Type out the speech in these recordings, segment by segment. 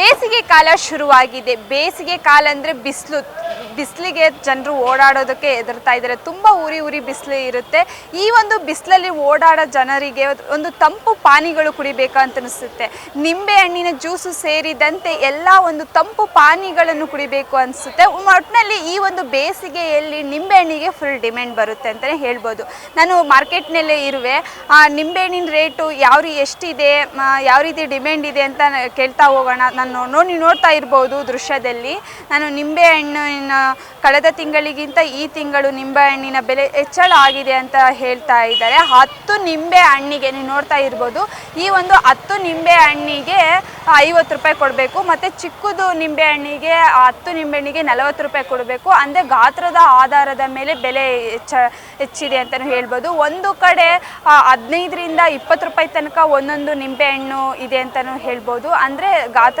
ಬೇಸಿಗೆ ಕಾಲ ಶುರುವಾಗಿದೆ. ಬೇಸಿಗೆ ಕಾಲ ಅಂದರೆ ಬಿಸಿಲು. ಬಿಸಿಲಿಗೆ ಜನರು ಓಡಾಡೋದಕ್ಕೆ ಹೆದರ್ತಾ ಇದ್ದಾರೆ. ತುಂಬ ಉರಿ ಉರಿ ಬಿಸಿಲು ಇರುತ್ತೆ. ಈ ಒಂದು ಬಿಸಿಲಲ್ಲಿ ಓಡಾಡೋ ಜನರಿಗೆ ಒಂದು ತಂಪು ಪಾನಿಗಳು ಅಂತ ಅನಿಸುತ್ತೆ. ನಿಂಬೆ ಹಣ್ಣಿನ ಜ್ಯೂಸು ಸೇರಿದಂತೆ ಎಲ್ಲ ಒಂದು ತಂಪು ಪಾನಿಗಳನ್ನು ಕುಡಿಬೇಕು ಅನಿಸುತ್ತೆ. ಒಟ್ಟಿನಲ್ಲಿ ಈ ಒಂದು ಬೇಸಿಗೆಯಲ್ಲಿ ನಿಂಬೆ ಹಣ್ಣಿಗೆ ಫುಲ್ ಡಿಮ್ಯಾಂಡ್ ಬರುತ್ತೆ ಅಂತಲೇ ಹೇಳ್ಬೋದು. ನಾನು ಮಾರ್ಕೆಟ್ನಲ್ಲೇ ಇರುವೆ. ಆ ನಿಂಬೆಹಣ್ಣಿನ ರೇಟು ಯಾವ ರೀ ಎಷ್ಟಿದೆ ಯಾವ ರೀತಿ ಡಿಮ್ಯಾಂಡ್ ಇದೆ ಅಂತ ಕೇಳ್ತಾ ಹೋಗೋಣ. ನಾನು ನೋಡಿ ನೋಡ್ತಾ ಇರ್ಬೋದು ದೃಶ್ಯದಲ್ಲಿ. ನಾನು ನಿಂಬೆ ಹಣ್ಣಿನ ಕಳೆದ ತಿಂಗಳಿಗಿಂತ ಈ ತಿಂಗಳು ನಿಂಬೆ ಹಣ್ಣಿನ ಬೆಲೆ ಹೆಚ್ಚಳ ಆಗಿದೆ ಅಂತ ಹೇಳ್ತಾ ಇದ್ದಾರೆ. ಹತ್ತು ನಿಂಬೆ ಹಣ್ಣಿಗೆ ನೀವು ನೋಡ್ತಾ ಇರ್ಬೋದು. ಈ ಒಂದು ಹತ್ತು ನಿಂಬೆ ಹಣ್ಣಿಗೆ ಐವತ್ತು ರೂಪಾಯಿ ಕೊಡಬೇಕು. ಮತ್ತು ಚಿಕ್ಕದು ನಿಂಬೆ ಹಣ್ಣಿಗೆ ಹತ್ತು ನಿಂಬೆ ಹಣ್ಣಿಗೆ ನಲವತ್ತು ರೂಪಾಯಿ ಕೊಡಬೇಕು. ಅಂದರೆ ಗಾತ್ರದ ಆಧಾರದ ಮೇಲೆ ಬೆಲೆ ಹೆಚ್ಚ ಹೆಚ್ಚಿದೆ ಅಂತಲೂ ಹೇಳ್ಬೋದು. ಒಂದು ಕಡೆ ಹದಿನೈದರಿಂದ ಇಪ್ಪತ್ತು ರೂಪಾಯಿ ತನಕ ಒಂದೊಂದು ನಿಂಬೆಹಣ್ಣು ಇದೆ ಅಂತಲೂ ಹೇಳ್ಬೋದು. ಅಂದರೆ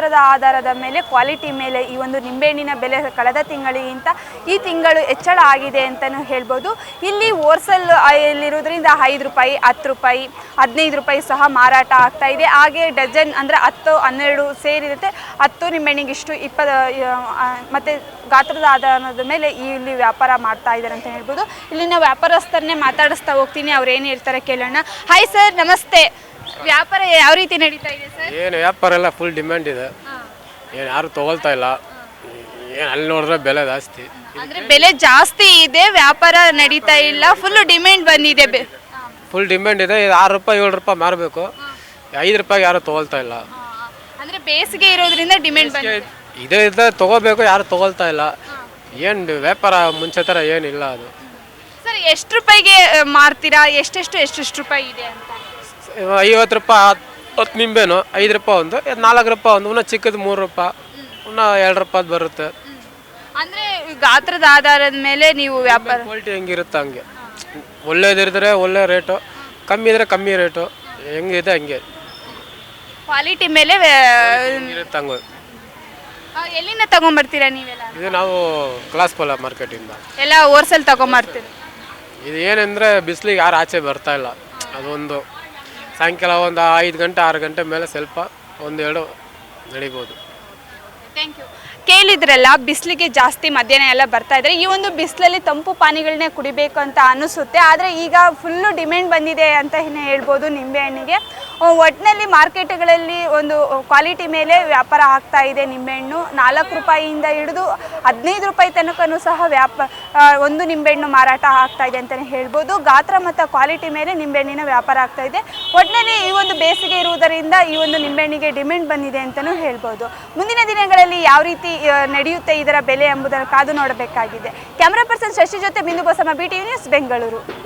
ಗಾತ್ರದ ಆಧಾರದ ಮೇಲೆ ಕ್ವಾಲಿಟಿ ಮೇಲೆ ಈ ಒಂದು ನಿಂಬೆಹಣ್ಣಿನ ಬೆಲೆ ಕಳೆದ ತಿಂಗಳಿಗಿಂತ ಈ ತಿಂಗಳು ಹೆಚ್ಚಳ ಆಗಿದೆ ಅಂತಲೂ ಹೇಳ್ಬೋದು. ಇಲ್ಲಿ ಹೋಲ್ಸೇಲ್ ಇಲ್ಲಿರೋದ್ರಿಂದ ಐದು ರೂಪಾಯಿ, ಹತ್ತು ರೂಪಾಯಿ, ಹದಿನೈದು ರೂಪಾಯಿ ಸಹ ಮಾರಾಟ ಆಗ್ತಾ ಇದೆ. ಹಾಗೆ ಡಜನ್ ಅಂದರೆ ಹತ್ತು, ಹನ್ನೆರಡು ಸೇರಿರುತ್ತೆ. ಹತ್ತು ನಿಂಬೆಹಣ್ಣಿಗೆ ಇಷ್ಟು ಇಪ್ಪತ್ತು ಮತ್ತು ಗಾತ್ರದ ಆಧಾರದ ಮೇಲೆ ಇಲ್ಲಿ ವ್ಯಾಪಾರ ಮಾಡ್ತಾ ಇದ್ದಾರೆ ಅಂತ ಹೇಳ್ಬೋದು. ಇಲ್ಲಿನ ವ್ಯಾಪಾರಸ್ಥರನ್ನೇ ಮಾತಾಡಿಸ್ತಾ ಹೋಗ್ತೀನಿ. ಅವ್ರು ಏನು ಹೇಳ್ತಾರೆ ಕೇಳೋಣ. ಹಾಯ್ ಸರ್ ನಮಸ್ತೆ. ವ್ಯಾಪಾರ ಯಾವ ರೀತಿ ನಡೀತಾ ಇದೆ ಸರ್? ಏನು ವ್ಯಾಪಾರ ಎಲ್ಲ ಫುಲ್ ಡಿಮ್ಯಾಂಡ್ ಇದೆ. ಏನು ಯಾರು ತಗೊಳ್ತಾ ಇಲ್ಲ. ಏನು ಅಲ್ಲಿ ನೋಡಿದ್ರೆ ಬೆಲೆ ಜಾಸ್ತಿ. ಅಂದ್ರೆ ಬೆಲೆ ಜಾಸ್ತಿ ಇದೆ ವ್ಯಾಪಾರ ನಡೀತಾ ಇಲ್ಲ ಫುಲ್ ಡಿಮ್ಯಾಂಡ್ ಬಂದಿದೆ ಬೆ- ಫುಲ್ ಡಿಮ್ಯಾಂಡ್ ಇದೆ. ಇದು ಆರು ರೂಪಾಯಿ ಏಳು ರೂಪಾಯಿ ಮಾರಬೇಕು. ಐದು ರೂಪಾಯಿಗೆ ಯಾರು ತಗೊಳ್ತಾ ಇಲ್ಲ. ಅಂದ್ರೆ ಬೇಸಿಗೆ ಇರೋದ್ರಿಂದ ಡಿಮ್ಯಾಂಡ್ ಬಂದಿದೆ. ಇದೇ ಇದ್ದ ತಗೋಬೇಕು ಯಾರು ತಗೊಳ್ತಾ ಇಲ್ಲ. ಏನು ವ್ಯಾಪಾರ ಮುಂಚೆ ಥರ ಏನಿಲ್ಲ ಅದು. ಸರ್ ಎಷ್ಟು ರೂಪಾಯಿಗೆ ಆ, ಮಾರ್ತೀರಾ? ಎಷ್ಟೆಷ್ಟು ಎಷ್ಟೆಷ್ಟು ರೂಪಾಯಿ ಇದೆ ಅಂತ? ಐವತ್ತು ರೂಪಾಯಿ ಹತ್ತು ಹತ್ತು ನಿಂಬೆನು ಐದು ರೂಪಾಯಿ ಒಂದು ಇದು ನಾಲ್ಕು ರೂಪಾಯಿ ಒಂದು ಇನ್ನೂ ಚಿಕ್ಕದು ಮೂರು ರೂಪಾಯಿ ಇನ್ನೂ ಎರಡು ರೂಪಾಯಿ ಬರುತ್ತೆ. ಅಂದ್ರೆ ಗಾತ್ರದ ಆಧಾರದ ಮೇಲೆ ನೀವು ವ್ಯಾಪಾರ ಕ್ವಾಲಿಟಿ ಹೆಂಗಿರುತ್ತೆ ಹಂಗೆ. ಒಳ್ಳೇದಿದ್ರೆ ಒಳ್ಳೆ ರೇಟು ಕಮ್ಮಿ ಇದ್ರೆ ಕಮ್ಮಿ ರೇಟು ಹೆಂಗಿದೆ ಹಂಗೆ. ಕ್ವಾಲಿಟಿ ಮೇಲೆ ವ್ಯಾ- ಇರುತ್ತೆ ಹಂಗೆ. ಆ, ಎಲ್ಲಿಂದ ತಗೊಂಬರ್ತೀರಾ ನೀವೆಲ್ಲ? ಇದು ನಾವು ಕ್ಲಾಸ್ ಪೋಲ ಮಾರ್ಕೆಟಿಂದ. ಎಲ್ಲ ಹೋಲ್ಸೇಲ್ ತಗೊಂಬರ್ತೀರಾ? ಇದು ಏನಂದರೆ ಬಿಸಿಲಿಗೆ ಯಾರು ಆಚೆ ಬರ್ತಾ ಇಲ್ಲ. ಅದೊಂದು. ಸಾಯಂಕಾಲ ಒಂದು ಐದು ಗಂಟೆ ಆರು ಗಂಟೆ ಮೇಲೆ ಸ್ವಲ್ಪ ಒಂದೆರಡು ನಡಿಬೋದು. ಥ್ಯಾಂಕ್ ಯು ಕೇಳಿದ್ರಲ್ಲ, ಬಿಸಿಲಿಗೆ ಜಾಸ್ತಿ ಮಧ್ಯಾಹ್ನ ಎಲ್ಲ ಬರ್ತಾ ಇದ್ರೆ, ಈ ಒಂದು ಬಿಸಿಲಲ್ಲಿ ತಂಪು ಪಾನಿಗಳನ್ನೇ ಕುಡಿಬೇಕು ಅಂತ ಅನಿಸುತ್ತೆ. ಆದರೆ ಈಗ ಫುಲ್ಲು ಡಿಮ್ಯಾಂಡ್ ಬಂದಿದೆ ಅಂತ ಹೇಳ್ಬೋದು ನಿಂಬೆಹಣ್ಣಿಗೆ ಒಟ್ಟಿನಲ್ಲಿ ಮಾರ್ಕೆಟ್ಗಳಲ್ಲಿ ಒಂದು ಕ್ವಾಲಿಟಿ ಮೇಲೆ ವ್ಯಾಪಾರ ಆಗ್ತಾ ಇದೆ ನಿಂಬೆಹಣ್ಣು ನಾಲ್ಕು ರೂಪಾಯಿಯಿಂದ ಹಿಡಿದು ಹದಿನೈದು ರೂಪಾಯಿ ತನಕನೂ ಸಹ ವ್ಯಾಪ ಒಂದು ನಿಂಬೆಹಣ್ಣು ಮಾರಾಟ ಆಗ್ತಾ ಇದೆ ಅಂತಲೇ ಹೇಳ್ಬೋದು. ಗಾತ್ರ ಮತ್ತು ಕ್ವಾಲಿಟಿ ಮೇಲೆ ನಿಂಬೆಹಣ್ಣಿನ ವ್ಯಾಪಾರ ಆಗ್ತಾ ಇದೆ. ಒಟ್ಟಿನಲ್ಲಿ ಈ ಒಂದು ಬೇಸಿಗೆ ಇರುವುದರಿಂದ ಈ ಒಂದು ನಿಂಬೆಹಣ್ಣಿಗೆ ಡಿಮ್ಯಾಂಡ್ ಬಂದಿದೆ ಅಂತಲೂ ಹೇಳ್ಬೋದು. ಮುಂದಿನ ದಿನಗಳಲ್ಲಿ ಯಾವ ರೀತಿ ನಡೆಯುತ್ತೆ ಇದರ ಬೆಲೆ ಎಂಬುದನ್ನು ಕಾದು ನೋಡಬೇಕಾಗಿದೆ. ಕ್ಯಾಮ್ರಾ ಪರ್ಸನ್ ಶಶಿ ಜೊತೆ ಬಿಂದು ಬಸಮ್ಮ ಬಿ ನ್ಯೂಸ್ ಬೆಂಗಳೂರು.